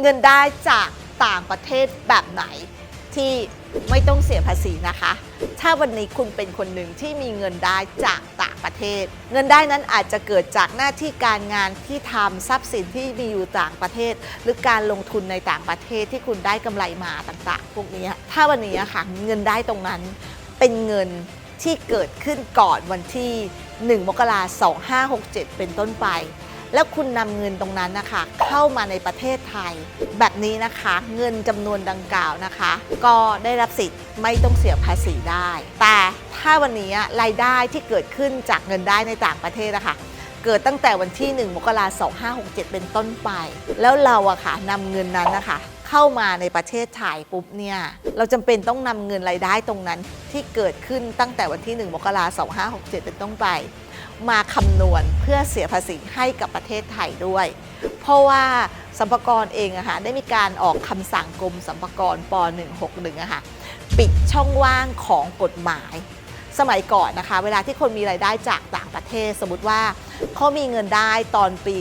เงินได้จากต่างประเทศแบบไหนที่ไม่ต้องเสียภาษีนะคะ ถ้าวันนี้คุณเป็นคนหนึ่งที่มีเงินได้จากต่างประเทศ เงินได้นั้นอาจจะเกิดจากหน้าที่การงานที่ทำทรัพย์สินที่มีอยู่ต่างประเทศ หรือการลงทุนในต่างประเทศที่คุณได้กำไรมาต่างๆ พวกนี้ ถ้าวันนี้ค่ะเงินได้ตรงนั้นเป็นเงินที่เกิดขึ้นก่อนวันที่ 1 มกราคม 2567 เป็นต้นไป แล้วคุณนำเงินตรงนั้นนะคะ เข้ามาในประเทศไทย แบบนี้นะคะเงินจำนวนดังกล่าวนะคะ ก็ได้รับสิทธิ์ไม่ต้องเสียภาษีได้ แต่ถ้าวันนี้รายได้ที่เกิดขึ้นจากเงินได้ในต่างประเทศนะคะเกิดตั้งแต่วันที่ 1 มกราคม 2567 เป็นต้นไป แล้วเราอะค่ะนำเงินนั้นนะคะ เข้ามาในประเทศไทยปุ๊บเนี่ย เราจำเป็นต้องนำเงินรายได้ตรงนั้นที่เกิดขึ้นตั้งแต่วันที่ 1 มกราคม 2567 เป็นต้นไป มาคำนวณเพื่อเสียภาษีให้กับประเทศไทยด้วย เพราะว่าสัมปกรเองอะค่ะได้มีการออกคำสั่งกรมสัมปกรป .161 อะค่ะปิดช่องว่างของกฎหมาย สมัยก่อนนะคะ เวลาที่คนมีรายได้จากต่างประเทศสมมติว่า เขามีเงินได้ตอนปี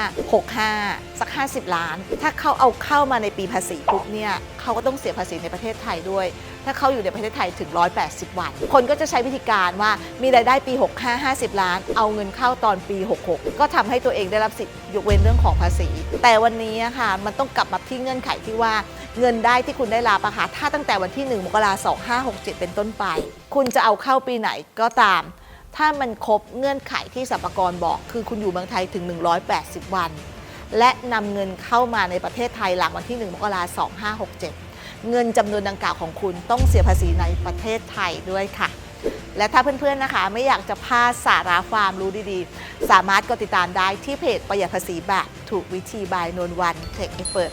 2565 สัก 50 ล้าน ถ้าเขาเอาเข้ามาในปีภาษีปุ๊บเนี่ยเขาก็ต้องเสียภาษีในประเทศไทยด้วย ถ้าเขาอยู่ในประเทศไทยถึง 180 วัน คนก็จะใช้วิธีการว่ามีรายได้ปี 65 50 ล้าน เอาเงินเข้าตอนปี 66 ก็ทำให้ตัวเองได้รับสิทธิ์ยกเว้นเรื่องของภาษี แต่วันนี้ค่ะมันต้องกลับมาที่เงื่อนไขที่ว่าเงินได้ที่คุณได้รับอะค่ะถ้าตั้งแต่วันที่ 1 มกราคม2567 เป็นต้นไป คุณจะเอาเข้าปีไหนก็ตาม ถ้ามันครบเงื่อนไขที่สรรพกรบอก คือคุณอยู่เมืองไทยถึง 180 วัน และนำเงินเข้ามาในประเทศไทยหลังวันที่ 1 มกราคม 2567 เงินจำนวนดังกล่าวของคุณต้องเสียภาษีในประเทศไทยด้วยค่ะ และถ้าเพื่อนๆนะคะ ไม่อยากจะพลาดสาระความรู้ดีๆ สามารถกดติดตามได้ที่เพจประหยัดภาษีแบบถูกวิธีบายนนวันเทคเอเปิด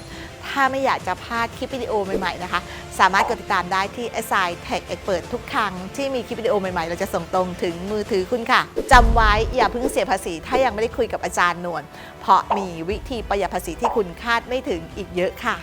ถ้าไม่อยากจะพลาดคลิปวิดีโอใหม่ๆนะคะ สามารถกดติดตามได้ที่ s i Tech Expert ทุกครั้งที่มีคลิปวิดีโอใหม่ๆ เราจะส่งตรงถึงมือถือคุณค่ะจำไว้อย่าเพิ่งเสียภาษี ถ้ายังไม่ได้คุยกับอาจารย์นวลเพราะมีวิธีประหยัดภาษีที่คุณคาดไม่ถึงอีกเยอะค่ะ